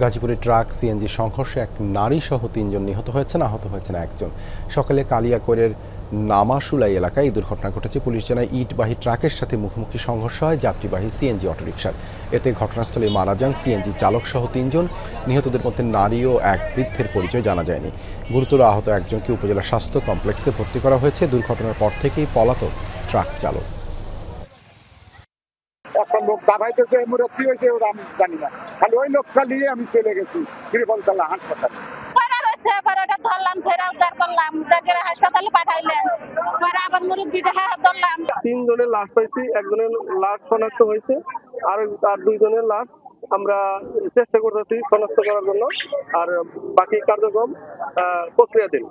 গাজীপুরে truck, CNG সংঘর্ষে এক নারী সহ তিনজন নিহত হয়েছেন, আহত হয়েছেন একজন। সকালে কালিয়াকৈরের নামাশুলাই এলাকায় এই দুর্ঘটনা ঘটেছে। পুলিশ জানায়, ইটবাহী ট্রাকের সাথে মুখোমুখি সংঘর্ষ হয় যাত্রীবাহী সিএনজি অটোরিকশার। এতে ঘটনাস্থলে মারা যান সিএনজি চালক সহ তিনজন। নিহতদের মধ্যে নারী ও এক বৃদ্ধের পরিচয় জানা যায়নি। গুরুতর আহত একজনকে উপজেলা স্বাস্থ্য কমপ্লেক্সে ভর্তি করা হয়েছে। দুর্ঘটনার পর থেকেই পলাতক ট্রাক চালক। লোক দাবাইতেছে মোরা কি হয়েছে ওরা আমি জানি না। খালি ওই লোকটা নিয়ে আমি চলে গেছি শ্রীফলতলা হাসপাতালে। ধরলাম ফেরা উদ্ধার করলাম হাসপাতালে পাঠাইলেন। আবার মুরব্বীটা ধরলাম। তিনজনের লাশ পাইছি একজনের লাশ শনাক্ত হয়েছে আর আর দুইজনের লাশ আমরা চেষ্টা করতেছি শনাক্ত করার জন্য। আর বাকি কার্যক্রম আহ, প্রক্রিয়াধীন